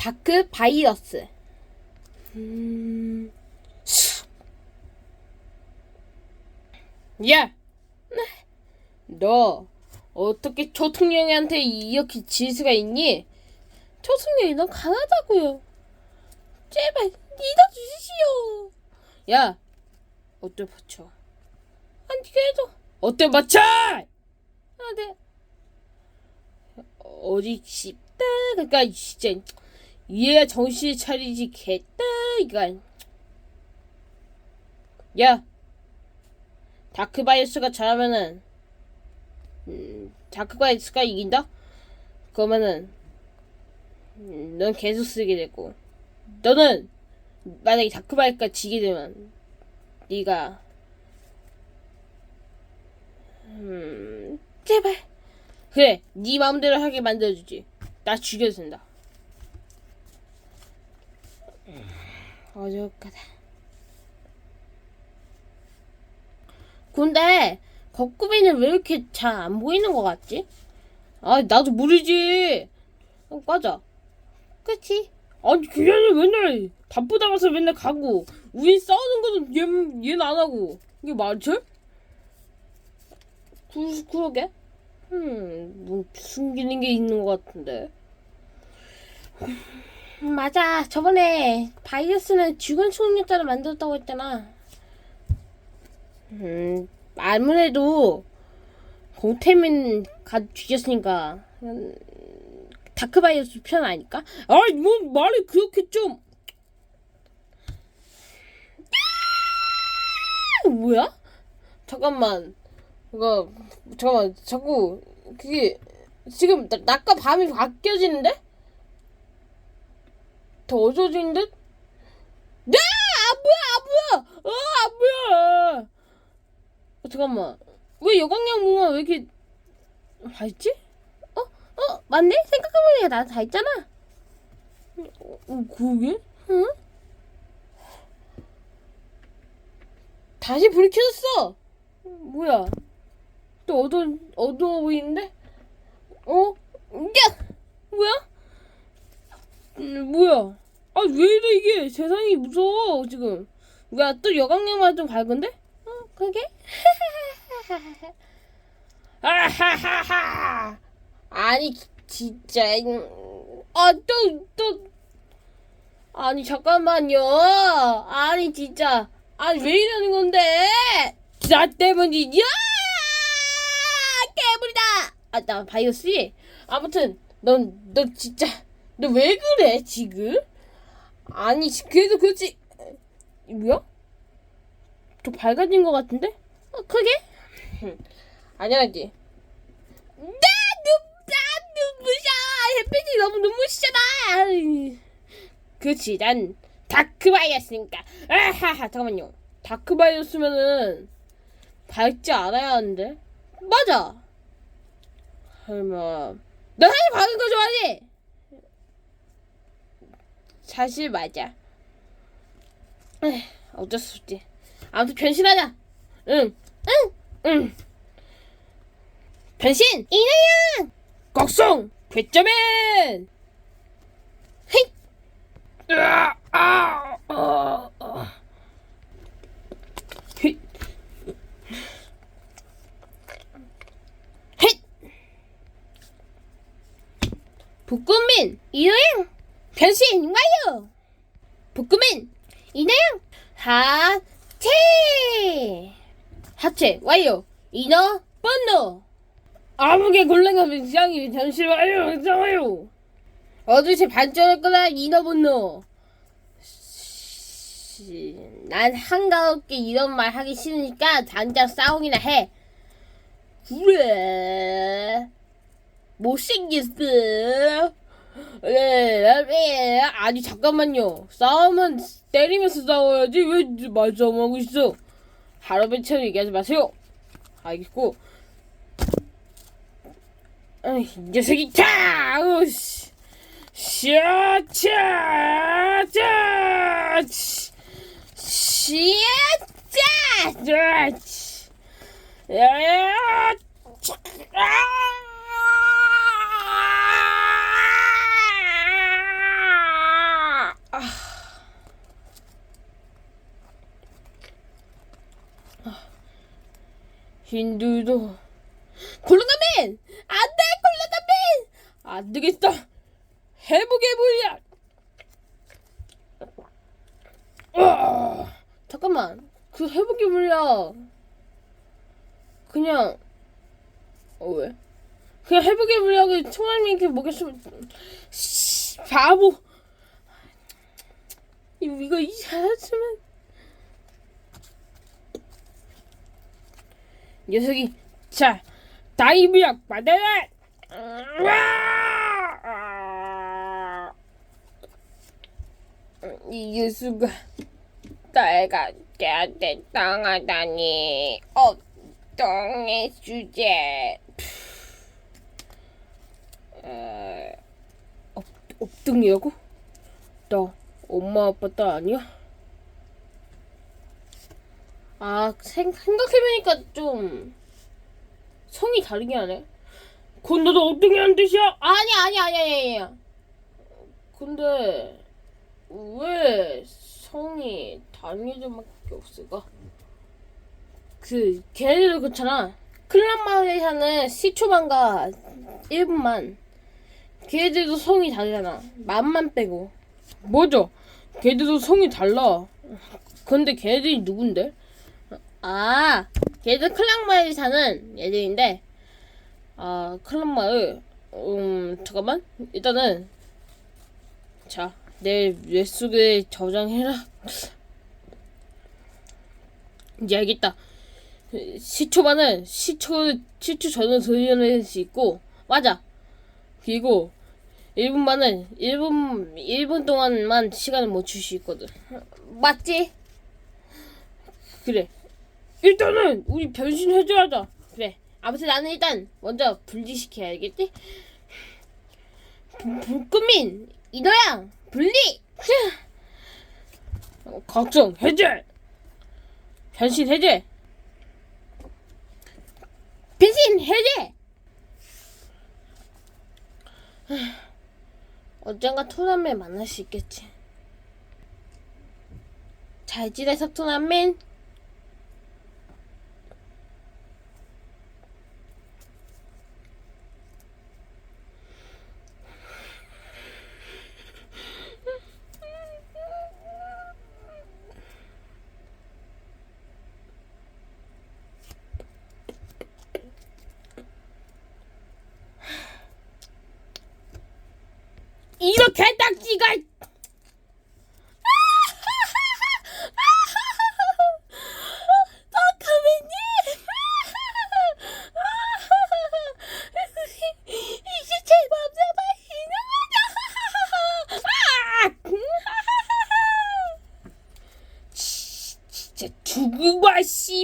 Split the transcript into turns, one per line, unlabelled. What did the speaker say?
다크 바이러스. 음... 야! 너 어떻게 초통령이한테 이렇게 질 수가 있니? 초통령이 넌 강하다고요. 제발 믿어주시오. 야, 어때 맞춰? 아니 그래도 어때 맞춰? 아, 네. 어디 싶다. 그러니까 진짜 얘야 정신 차리지 개다 이거. 야, 다크바이어스가 잘하면은 음, 다크바이어스가 이긴다? 그러면은 음, 넌 계속 쓰게 되고 너는 만약에 다크바이어스가 지게 되면 네가 음 제발 그래 네 마음대로 하게 만들어주지 나 죽여도 된다 어저까다 근데 거꾸비는 왜 이렇게 잘 안 보이는 것 같지? 아 나도 모르지 어, 맞아 그치? 아니 아니라 맨날 바쁘다가서 맨날 가고 우리 싸우는 것도 얘, 얘는 안 하고 이게 맞지? 그, 그러게 음, 뭐 숨기는 게 있는 것 같은데 음, 맞아 저번에 바이러스는 죽은 초능력자를 만들었다고 했잖아 음, 아무래도 공태민 가 죽였으니까 음, 다크바이러스 편 아닐까? 아이 뭐 말이 그렇게 좀 뭐야? 잠깐만 이거 잠깐만 자꾸 그게 지금 나- 낮과 밤이 바뀌어지는데? 더 어두워진 듯? 야! 안 보여 안 보여! 어, 안 보여! 어, 잠깐만 왜 여광양 몽아 왜 이렇게 밝지? 어? 어? 맞네? 생각해보니까 나도 다 있잖아 어, 어, 그러게? 응? 다시 불이 켜졌어 뭐야 또 어두, 어두워 보이는데? 어? 야! 뭐야? 음, 뭐야? 아, 왜 이래, 이게? 세상이 무서워, 지금. 뭐야, 또 여광양만 좀 밝은데? 어, 그게? 아하하하! 아니, 진짜. 음, 아, 또, 또. 아니, 잠깐만요. 아니, 진짜. 아니, 왜 이러는 건데? 나 때문이야! 깨물이다! 아, 나 바이오스? 아무튼, 넌, 너 진짜, 너왜 그래, 지금? 아니, 그래도 그렇지. 이 뭐야? 더 밝아진 것 같은데? 어, 그게? 아니야지. 나 눈, 나 눈부셔! 햇빛이 너무 눈부시잖아! 그렇지, 난 다크바이어스니까. 아하하, 잠깐만요. 다크바이어스면은 밝지 않아야 하는데? 맞아! 설마. 너 사실 밝은 거 좋아하지? 사실 맞아. 에휴, 어쩔 수 없지. 아무튼 변신하자. 응, 응, 응. 변신! 이나양! 곡성! 괴점엔! 헤이! 으아, 아, 어, 어. 헤이! 북구민! 이나양! 변신 완료! 북구민! 이나양! 하체! 하체 완료! 이너 번노! 아무개 곤란하면 시장이 변신 완료! 있잖아요! 어두시 반전할 거다 이너 번노! 씨, 난 한가롭게 이런 말 하기 싫으니까 당장 싸움이나 해! 그래 못생겼어 아니 잠깐만요. 싸움은 때리면서 싸워야지 왜 말싸움하고 있어? 하루배처럼 얘기하지 마세요. 알겠고. 아이, 이 녀석이 차! 으씨. 샤차! 차! 샤차! 차! 야! 차! 힌두도 콜로나맨 안돼 콜로나맨 안 되겠다. 해보게 물약 아, 잠깐만. 그 해보게 물약 그냥 어 왜? 그냥 해보게 물약을 총알님께 먹였으면 씨, 바보. 이거 이거 이사했으 녀석이 자 다이브약 받아라 이게 수가 내가 걔한테 당하다니 어떤 주제 에, 업, 업등이라고? 나 엄마 아빠 딸 아니야? 아 생, 생각해보니까 좀 성이 다르긴 하네 그건 너도 업등이라는 뜻이야? 아니 아니 아니 아니 아니 근데 왜 성이 다른 애들밖에 없을까? 그 걔네들도 그렇잖아 클럽 마을에 사는 시초만과 1분만 걔네들도 성이 다르잖아 맘만 빼고 뭐죠? 걔들도 성이 달라 근데 걔네들이 누군데? 아 걔들 클럽 마을에 사는 애들인데 아 클럽 마을 음 잠깐만. 일단은 자 내 뇌속에 저장해라. 이제 알겠다. 시초반은 시초 시초 전후 돌려낼 수 있고 맞아. 그리고 1분만은 1분 1분 동안만 시간을 멈출 수 있거든. 맞지? 그래 일단은 우리 변신해줘야자 그래. 아무튼 나는 일단 먼저 분리시켜야 알겠지? 불꾸민 이노야 분리! 어, 걱정 해제! 변신 해제! 변신 해제! 언젠가 토남맨 만날 수 있겠지. 잘 지내서 토남맨 이렇게 딱지가 이제 제 맘대로 있는 거다. 진짜 두고 봐, 씨.